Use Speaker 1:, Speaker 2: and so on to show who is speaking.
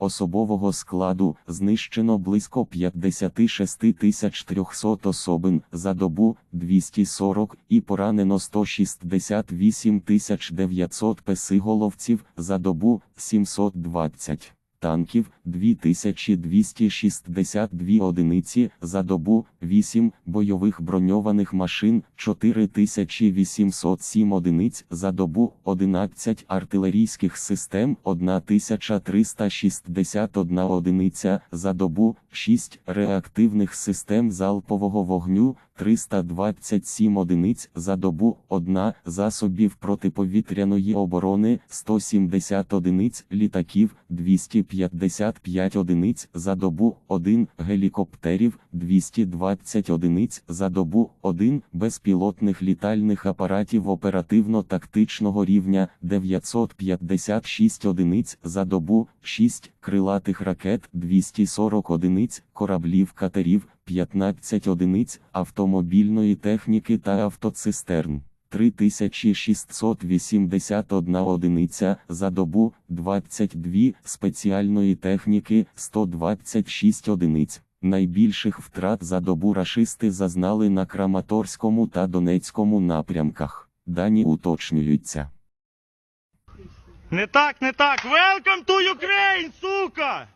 Speaker 1: Особового складу знищено близько 56 300 особин за добу 240 і поранено 168 900 песиголовців за добу 720. Танків 2262 одиниці за добу, 8 бойових броньованих машин 4807 одиниць за добу, 11 артилерійських систем 1361 одиниця за добу, 6 реактивних систем залпового вогню 327 одиниць за добу, 1 засобів протиповітряної оборони 170 одиниць літаків 255 одиниць за добу, 1 гелікоптерів 220 одиниць за добу, 1 безпілотних літальних апаратів оперативно-тактичного рівня 956 одиниць за добу, 6 крилатих ракет 240 одиниць, кораблів катерів 15 одиниць, автомобільної техніки та автоцистерн. 3681 одиниця за добу, 22 спеціальної техніки, 126 одиниць. Найбільших втрат за добу рашисти зазнали на Краматорському та Донецькому напрямках. Дані уточнюються.
Speaker 2: Не так, не так. Welcome to Ukraine, сука!